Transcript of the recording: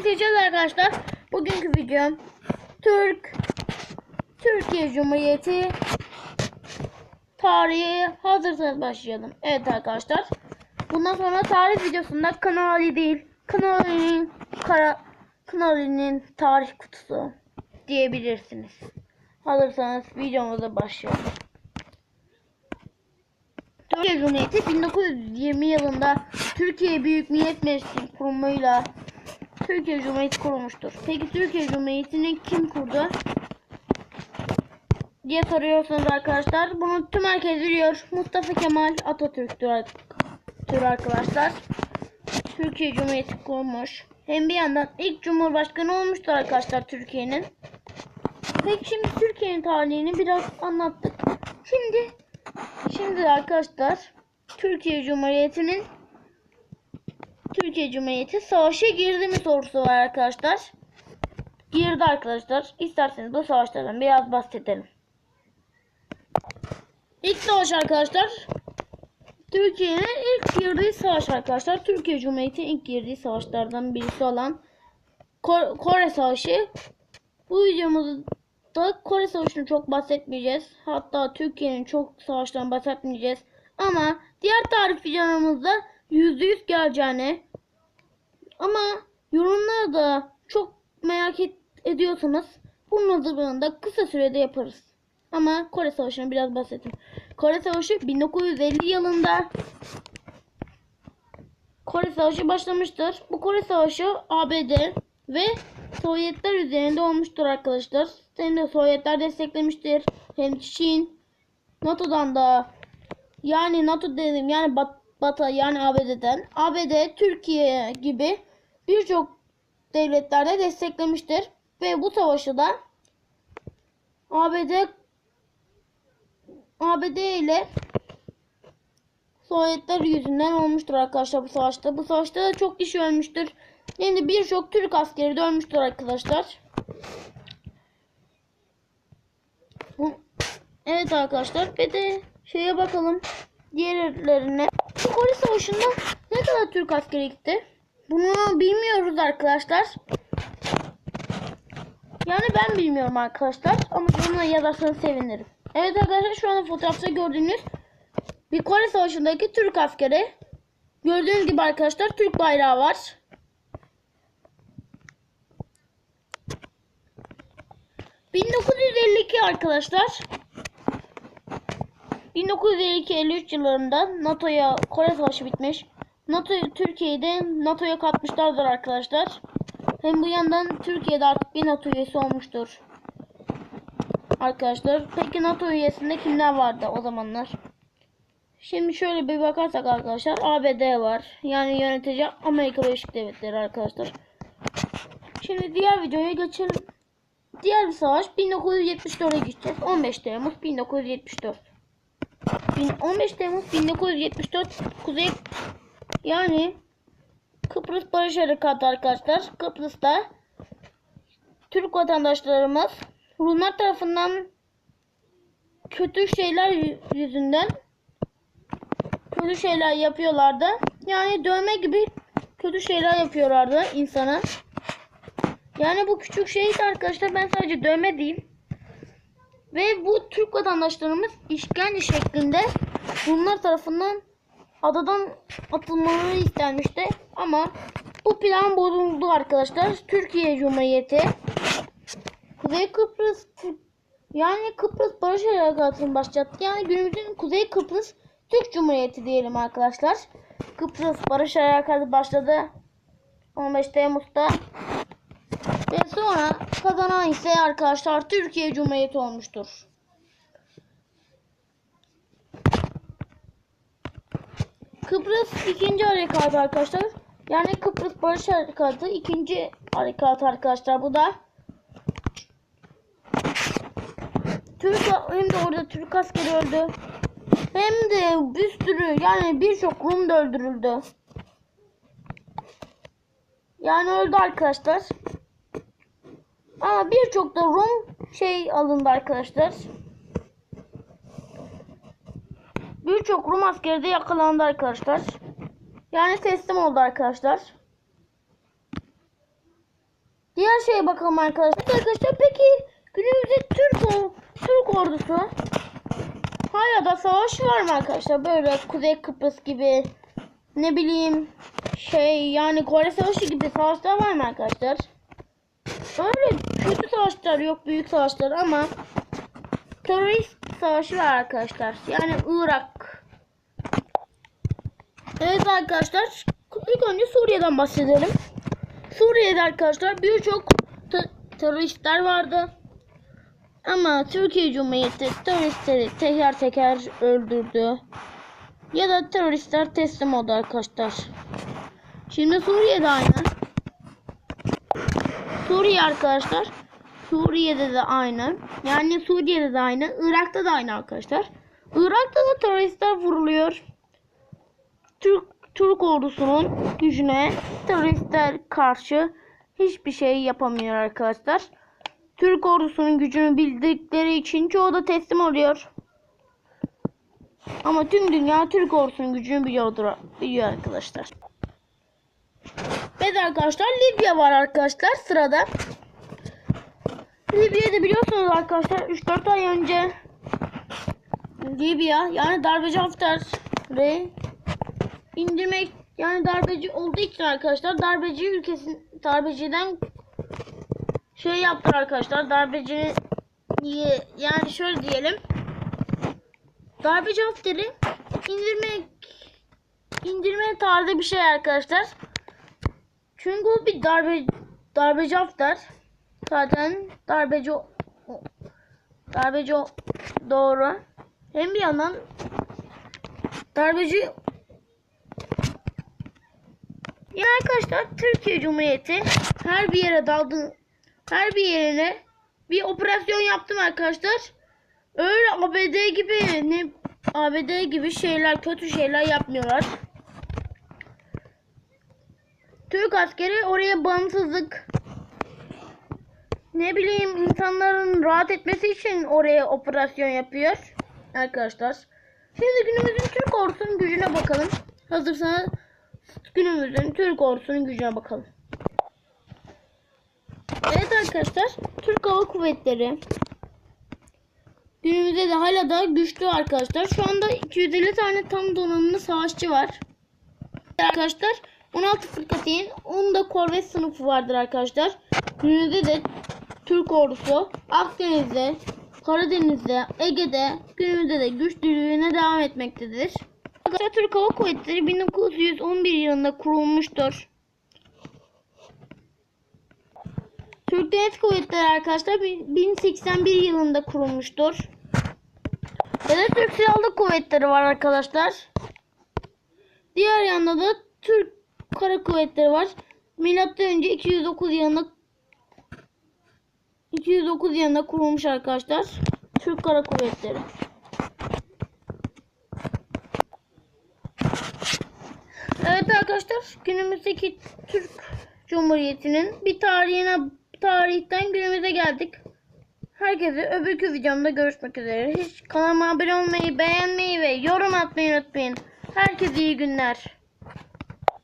Bugün seçeceğiz arkadaşlar. Bugünkü videom Türk Türkiye Cumhuriyeti tarihi hazırsanız başlayalım. Evet arkadaşlar. Bundan sonra tarih videosunda Kanal Ali değil. Kanal Ali'nin Kanal Ali'nin tarih kutusu diyebilirsiniz. Hazırsanız videomuza başlayalım. Türkiye Cumhuriyeti 1920 yılında Türkiye Büyük Millet Meclisi kurumuyla Türkiye Cumhuriyeti kurulmuştur. Peki Türkiye Cumhuriyeti'ni kim kurdu? diye soruyorsunuz arkadaşlar. Bunu tüm herkes biliyor. Mustafa Kemal Atatürk'tür Tür arkadaşlar. Türkiye Cumhuriyeti kurmuş. Hem bir yandan ilk Cumhurbaşkanı olmuştur arkadaşlar Türkiye'nin. Peki şimdi Türkiye'nin tarihini biraz anlattık. Şimdi Şimdi arkadaşlar Türkiye Cumhuriyeti'nin Türkiye Cumhuriyeti savaşa girdi mi sorusu var arkadaşlar. Girdi arkadaşlar. İsterseniz bu savaşlardan biraz bahsedelim. İlk savaş arkadaşlar Türkiye'nin ilk girdiği savaş arkadaşlar. Türkiye Cumhuriyeti ilk girdiği savaşlardan birisi olan Ko- Kore Savaşı. Bu videomuzda Kore Savaşı'nı çok bahsetmeyeceğiz. Hatta Türkiye'nin çok savaştan bahsetmeyeceğiz. Ama diğer tarih videolarımızda %100 geleceğini ama yorumları da çok merak et- ediyorsanız bunun hazırlığını da kısa sürede yaparız. Ama Kore Savaşı'nı biraz bahsedeyim. Kore Savaşı 1950 yılında Kore Savaşı başlamıştır. Bu Kore Savaşı ABD ve Sovyetler üzerinde olmuştur arkadaşlar. Hem de Sovyetler desteklemiştir. Hem Çin, NATO'dan da yani NATO dedim yani Bat Batı yani ABD'den ABD Türkiye gibi birçok devletlerde desteklemiştir. Ve bu savaşı da ABD ABD ile Sovyetler yüzünden olmuştur arkadaşlar bu savaşta. Bu savaşta da çok kişi ölmüştür. Hem de birçok Türk askeri de ölmüştür arkadaşlar. Evet arkadaşlar ve de şeye bakalım diğerlerine. Bu Kore Savaşı'nda ne kadar Türk askeri gitti? Bunu bilmiyoruz arkadaşlar. Yani ben bilmiyorum arkadaşlar. Ama yorumlara yazarsanız sevinirim. Evet arkadaşlar şu anda fotoğrafta gördüğünüz bir Kore Savaşı'ndaki Türk askeri. Gördüğünüz gibi arkadaşlar Türk bayrağı var. ...1952 arkadaşlar... ...1952-53 yıllarında NATO'ya Kore Savaşı bitmiş. NATO Türkiye'de NATO'ya katmışlardır arkadaşlar. Hem bu yandan Türkiye'de artık bir NATO üyesi olmuştur. Arkadaşlar peki NATO üyesinde kimler vardı o zamanlar? Şimdi şöyle bir bakarsak arkadaşlar ABD var. Yani yönetici Amerika Birleşik Devletleri arkadaşlar. Şimdi diğer videoya geçelim. Diğer bir savaş 1974'e gideceğiz. 15 Temmuz 1974. 15 Temmuz 1974 Kuzey yani Kıbrıs Barış Harekatı arkadaşlar. Kıbrıs'ta Türk vatandaşlarımız Rumlar tarafından kötü şeyler yüzünden kötü şeyler yapıyorlardı. Yani dövme gibi kötü şeyler yapıyorlardı insana. Yani bu küçük şey arkadaşlar ben sadece dövme diyeyim. Ve bu Türk vatandaşlarımız işkence şeklinde Rumlar tarafından adadan atılmaları istenmişti. Ama bu plan bozuldu arkadaşlar. Türkiye Cumhuriyeti Kuzey Kıbrıs yani Kıbrıs Barış Harekatı'nı başlattı. Yani günümüzün Kuzey Kıbrıs Türk Cumhuriyeti diyelim arkadaşlar. Kıbrıs Barış Harekatı başladı 15 Temmuz'da. Ve sonra kazanan ise arkadaşlar Türkiye Cumhuriyeti olmuştur. Kıbrıs ikinci harekat arkadaşlar. Yani Kıbrıs Barış Harekatı ikinci harekat arkadaşlar bu da. Türk hem de orada Türk askeri öldü. Hem de bir sürü yani birçok Rum da öldürüldü. Yani öldü arkadaşlar. Ama birçok da Rum şey alındı arkadaşlar. Birçok Rum askeri de yakalandı arkadaşlar. Yani teslim oldu arkadaşlar. Diğer şeye bakalım arkadaşlar. Arkadaşlar peki günümüzde Türk, Türk ordusu hala da savaş var mı arkadaşlar? Böyle Kuzey Kıbrıs gibi ne bileyim şey yani Kore Savaşı gibi savaşlar var mı arkadaşlar? Öyle kötü savaşlar yok büyük savaşlar ama terörist savaşı var arkadaşlar. Yani Irak. Evet arkadaşlar ilk önce Suriye'den bahsedelim. Suriye'de arkadaşlar birçok te- teröristler vardı. Ama Türkiye Cumhuriyeti teröristleri teker teker öldürdü. Ya da teröristler teslim oldu arkadaşlar. Şimdi Suriye'de aynı. Suriye arkadaşlar. Suriye'de de aynı. Yani Suriye'de de aynı. Irak'ta da aynı arkadaşlar. Irak'ta da teröristler vuruluyor. Türk Türk ordusunun gücüne teröristler karşı hiçbir şey yapamıyor arkadaşlar. Türk ordusunun gücünü bildikleri için çoğu da teslim oluyor. Ama tüm dünya Türk ordusunun gücünü biliyordur, biliyor arkadaşlar. Evet arkadaşlar Libya var arkadaşlar sırada. Libya'da biliyorsunuz arkadaşlar 3-4 ay önce Libya yani darbeci Hafter'i indirmek yani darbeci olduğu için arkadaşlar darbeci ülkesin darbeciden şey yaptılar arkadaşlar darbeci yani şöyle diyelim darbeci Hafter'i indirmek indirme tarzı bir şey arkadaşlar. Çünkü bir darbe darbeci Hafter. Zaten darbeci darbeci doğru. Hem bir yandan darbeci yani arkadaşlar Türkiye Cumhuriyeti her bir yere daldı her bir yerine bir operasyon yaptım arkadaşlar. Öyle ABD gibi ne ABD gibi şeyler kötü şeyler yapmıyorlar. Türk askeri oraya bağımsızlık ne bileyim insanların rahat etmesi için oraya operasyon yapıyor arkadaşlar. Şimdi günümüzün Türk ordusunun gücüne bakalım. Hazırsanız günümüzün Türk ordusunun gücüne bakalım. Evet arkadaşlar Türk Hava Kuvvetleri günümüzde de hala da güçlü arkadaşlar. Şu anda 250 tane tam donanımlı savaşçı var. Arkadaşlar 16 fırkateyn 10 da korvet sınıfı vardır arkadaşlar. Günümüzde de Türk ordusu Akdeniz'de, Karadeniz'de, Ege'de günümüzde de güçlülüğüne devam etmektedir. Arkadaşlar Türk Hava Kuvvetleri 1911 yılında kurulmuştur. Türk Deniz Kuvvetleri arkadaşlar 1081 yılında kurulmuştur. Ve de Türk Silahlı Kuvvetleri var arkadaşlar. Diğer yanda da Türk Kara Kuvvetleri var. Milattan önce 209 yılında 209 yılında kurulmuş arkadaşlar. Türk Kara Kuvvetleri. Evet arkadaşlar günümüzdeki Türk Cumhuriyeti'nin bir tarihine tarihten günümüze geldik. Herkese öbürkü videomda görüşmek üzere. Hiç kanalıma abone olmayı, beğenmeyi ve yorum atmayı unutmayın. Herkese iyi günler.